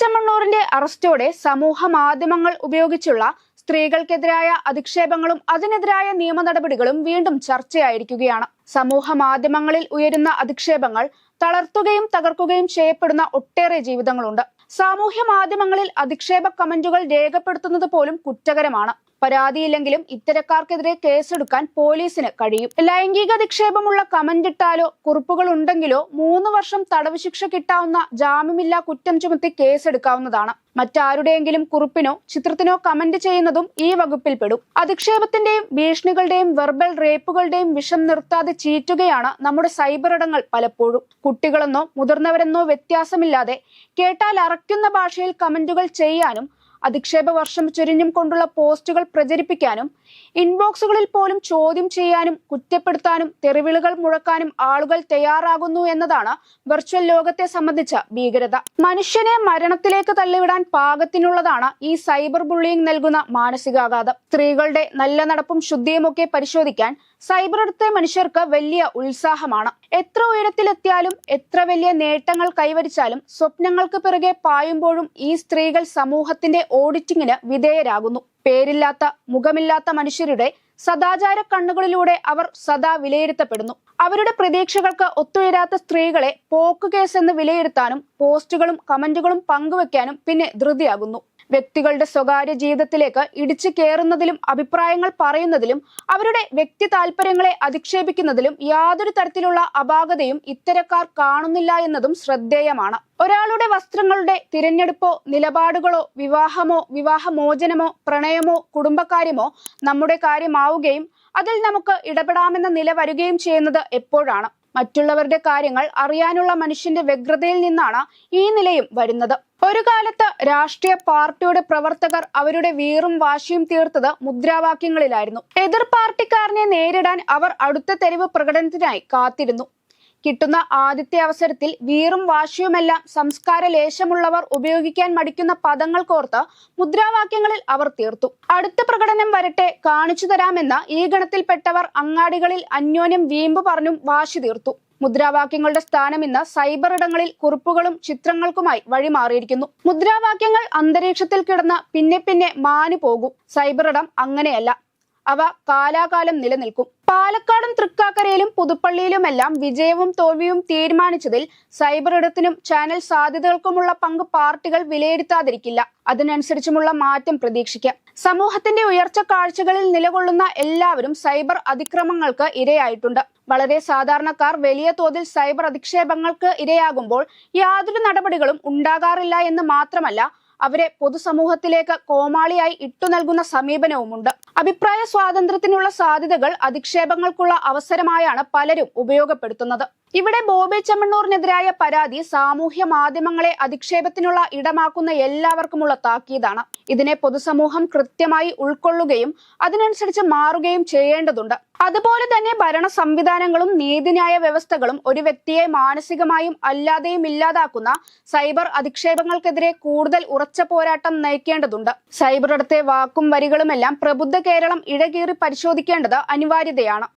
ചെമ്മണ്ണൂറിന്റെ അറസ്റ്റോടെ സമൂഹ മാധ്യമങ്ങൾ ഉപയോഗിച്ചുള്ള സ്ത്രീകൾക്കെതിരായ അധിക്ഷേപങ്ങളും അതിനെതിരായ നിയമ നടപടികളും വീണ്ടും ചർച്ചയായിരിക്കുകയാണ്. സമൂഹ മാധ്യമങ്ങളിൽ ഉയരുന്ന അധിക്ഷേപങ്ങൾ തളർത്തുകയും തകർക്കുകയും ചെയ്യപ്പെടുന്ന ഒട്ടേറെ ജീവിതങ്ങളുണ്ട്. സാമൂഹ്യ മാധ്യമങ്ങളിൽ അധിക്ഷേപ കമന്റുകൾ രേഖപ്പെടുത്തുന്നത് പോലും കുറ്റകരമാണ്. പരാതിയില്ലെങ്കിലും ഇത്തരക്കാർക്കെതിരെ കേസെടുക്കാൻ പോലീസിന് കഴിയും. ലൈംഗിക നിക്ഷേപമുള്ള കമന്റ് ഇട്ടാലോ കുറിപ്പുകൾ ഉണ്ടെങ്കിലോ മൂന്ന് വർഷം തടവ് ശിക്ഷ കിട്ടാവുന്ന ജാമ്യമില്ലാ കുറ്റം ചുമത്തി കേസെടുക്കാവുന്നതാണ്. മറ്റാരുടെയെങ്കിലും കുറിപ്പിനോ ചിത്രത്തിനോ കമന്റ് ചെയ്യുന്നതും ഈ വകുപ്പിൽ പെടും. അധിക്ഷേപത്തിന്റെയും ഭീഷണികളുടെയും വെർബൽ റേപ്പുകളുടെയും വിഷം നിർത്താതെ ചീറ്റുകയാണ് നമ്മുടെ സൈബർ ഇടങ്ങൾ പലപ്പോഴും. കുട്ടികളെന്നോ മുതിർന്നവരെന്നോ വ്യത്യാസമില്ലാതെ കേട്ടാൽ അറയ്ക്കുന്ന ഭാഷയിൽ കമന്റുകൾ ചെയ്യാനും അധിക്ഷേപ വർഷം ചുരിഞ്ഞും കൊണ്ടുള്ള പോസ്റ്റുകൾ പ്രചരിപ്പിക്കാനും ഇൻബോക്സുകളിൽ പോലും ചോദ്യം ചെയ്യാനും കുറ്റപ്പെടുത്താനും തെറിവിളികൾ മുഴക്കാനും ആളുകൾ തയ്യാറാകുന്നു എന്നതാണ് വെർച്വൽ ലോകത്തെ സംബന്ധിച്ച ഭീകരത. മനുഷ്യനെ മരണത്തിലേക്ക് തള്ളിവിടാൻ പാകത്തിനുള്ളതാണ് ഈ സൈബർ ബുള്ളിയിങ് നൽകുന്ന മാനസികാഘാതം. സ്ത്രീകളുടെ നല്ല നടപ്പും ശുദ്ധിയുമൊക്കെ പരിശോധിക്കാൻ സൈബർ അടുത്ത മനുഷ്യർക്ക് വലിയ ഉത്സാഹമാണ്. എത്ര ഉയരത്തിലെത്തിയാലും എത്ര വലിയ നേട്ടങ്ങൾ കൈവരിച്ചാലും സ്വപ്നങ്ങൾക്ക് പിറകെ പായുമ്പോഴും ഈ സ്ത്രീകൾ സമൂഹത്തിന്റെ ഓഡിറ്റിങ്ങിന് വിധേയരാകുന്നു. പേരില്ലാത്ത മുഖമില്ലാത്ത മനുഷ്യരുടെ സദാചാര കണ്ണുകളിലൂടെ അവർ സദാ വിലയിരുത്തപ്പെടുന്നു. അവരുടെ പ്രതീക്ഷകൾക്ക് ഒത്തുയരാത്ത സ്ത്രീകളെ പോക്ക് എന്ന് വിലയിരുത്താനും പോസ്റ്റുകളും കമന്റുകളും പങ്കുവെക്കാനും പിന്നെ ധൃതിയാകുന്നു. വ്യക്തികളുടെ സ്വകാര്യ ജീവിതത്തിലേക്ക് ഇടിച്ചു കയറുന്നതിലും അഭിപ്രായങ്ങൾ പറയുന്നതിലും അവരുടെ വ്യക്തി താല്പര്യങ്ങളെ അധിക്ഷേപിക്കുന്നതിലും യാതൊരു തരത്തിലുള്ള അപാകതയും ഇത്തരക്കാർ കാണുന്നില്ല എന്നതും ശ്രദ്ധേയമാണ്. ഒരാളുടെ വസ്ത്രങ്ങളുടെ തിരഞ്ഞെടുപ്പോ നിലപാടുകളോ വിവാഹമോ വിവാഹമോചനമോ പ്രണയമോ കുടുംബകാര്യമോ നമ്മുടെ കാര്യമാവുകയും അതിൽ നമുക്ക് ഇടപെടാമെന്ന നില വരികയും ചെയ്യുന്നത് എപ്പോഴാണ്? മറ്റുള്ളവരുടെ കാര്യങ്ങൾ അറിയാനുള്ള മനുഷ്യന്റെ വ്യഗ്രതയിൽ നിന്നാണ് ഈ നിലയും വരുന്നത്. ഒരു കാലത്ത് രാഷ്ട്രീയ പാർട്ടിയുടെ പ്രവർത്തകർ അവരുടെ വീറും വാശിയും തീർത്തത് മുദ്രാവാക്യങ്ങളിലായിരുന്നു. എതിർ പാർട്ടിക്കാരനെ നേരിടാൻ അവർ അടുത്ത തെരുവ് പ്രകടനത്തിനായി കാത്തിരുന്നു. കിട്ടുന്ന ആദ്യത്തെ അവസരത്തിൽ വീറും വാശിയുമെല്ലാം സംസ്കാര ലേശമുള്ളവർ ഉപയോഗിക്കാൻ മടിക്കുന്ന പദങ്ങൾ കോർത്ത് മുദ്രാവാക്യങ്ങളിൽ അവർ തീർത്തു. അടുത്ത പ്രകടനം വരട്ടെ കാണിച്ചു തരാമെന്ന ഈ ഗണത്തിൽപ്പെട്ടവർ അങ്ങാടികളിൽ അന്യോന്യം വീമ്പ് പറഞ്ഞും വാശി തീർത്തു. മുദ്രാവാക്യങ്ങളുടെ സ്ഥാനം ഇന്ന് സൈബർ ഇടങ്ങളിൽ കുറിപ്പുകളും ചിത്രങ്ങൾക്കുമായി വഴിമാറിയിരിക്കുന്നു. മുദ്രാവാക്യങ്ങൾ അന്തരീക്ഷത്തിൽ കിടന്ന് പിന്നെ പിന്നെ മാനു പോകും സൈബർ ഇടം അങ്ങനെയല്ല. അവ കാലാകാലം നിലനിൽക്കും. പാലക്കാടും തൃക്കാക്കരയിലും പുതുപ്പള്ളിയിലുമെല്ലാം വിജയവും തോൽവിയും തീരുമാനിച്ചതിൽ സൈബർ ഇടത്തിനും ചാനൽ സാധ്യതകൾക്കുമുള്ള പങ്ക് പാർട്ടികൾ വിലയിരുത്താതിരിക്കില്ല. അതിനനുസരിച്ചുമുള്ള മാറ്റം പ്രതീക്ഷിക്കാം. സമൂഹത്തിന്റെ ഉയർച്ച കാഴ്ചകളിൽ നിലകൊള്ളുന്ന എല്ലാവരും സൈബർ അതിക്രമങ്ങൾക്ക് ഇരയായിട്ടുണ്ട്. വളരെ സാധാരണക്കാർ വലിയ തോതിൽ സൈബർ അധിക്ഷേപങ്ങൾക്ക് ഇരയാകുമ്പോൾ യാതൊരു നടപടികളും ഉണ്ടാകാറില്ല എന്ന് മാത്രമല്ല അവരെ പൊതുസമൂഹത്തിലേക്ക് കോമാളിയായി ഇട്ടു നൽകുന്ന സമീപനവുമുണ്ട്. അഭിപ്രായ സ്വാതന്ത്ര്യത്തിനുള്ള സാധ്യതകൾ അധിക്ഷേപങ്ങൾക്കുള്ള അവസരമായാണ് പലരും ഉപയോഗപ്പെടുത്തുന്നത്. ഇവിടെ ബോബി ചെമ്മണ്ണൂറിനെതിരായ പരാതി സാമൂഹ്യ മാധ്യമങ്ങളെ അധിക്ഷേപത്തിനുള്ള ഇടമാക്കുന്ന എല്ലാവർക്കുമുള്ള താക്കീതാണ്. ഇതിനെ പൊതുസമൂഹം കൃത്യമായി ഉൾക്കൊള്ളുകയും അതിനനുസരിച്ച് മാറുകയും ചെയ്യേണ്ടതുണ്ട്. അതുപോലെ തന്നെ ഭരണ സംവിധാനങ്ങളും നീതിന്യായ വ്യവസ്ഥകളും ഒരു വ്യക്തിയെ മാനസികമായും അല്ലാതെയും ഇല്ലാതാക്കുന്ന സൈബർ അധിക്ഷേപങ്ങൾക്കെതിരെ കൂടുതൽ ഉറച്ച പോരാട്ടം നയിക്കേണ്ടതുണ്ട്. സൈബർ ഇടത്തെ വാക്കും വരികളുമെല്ലാം പ്രബുദ്ധ കേരളം ഇഴകീറി പരിശോധിക്കേണ്ടത് അനിവാര്യതയാണ്.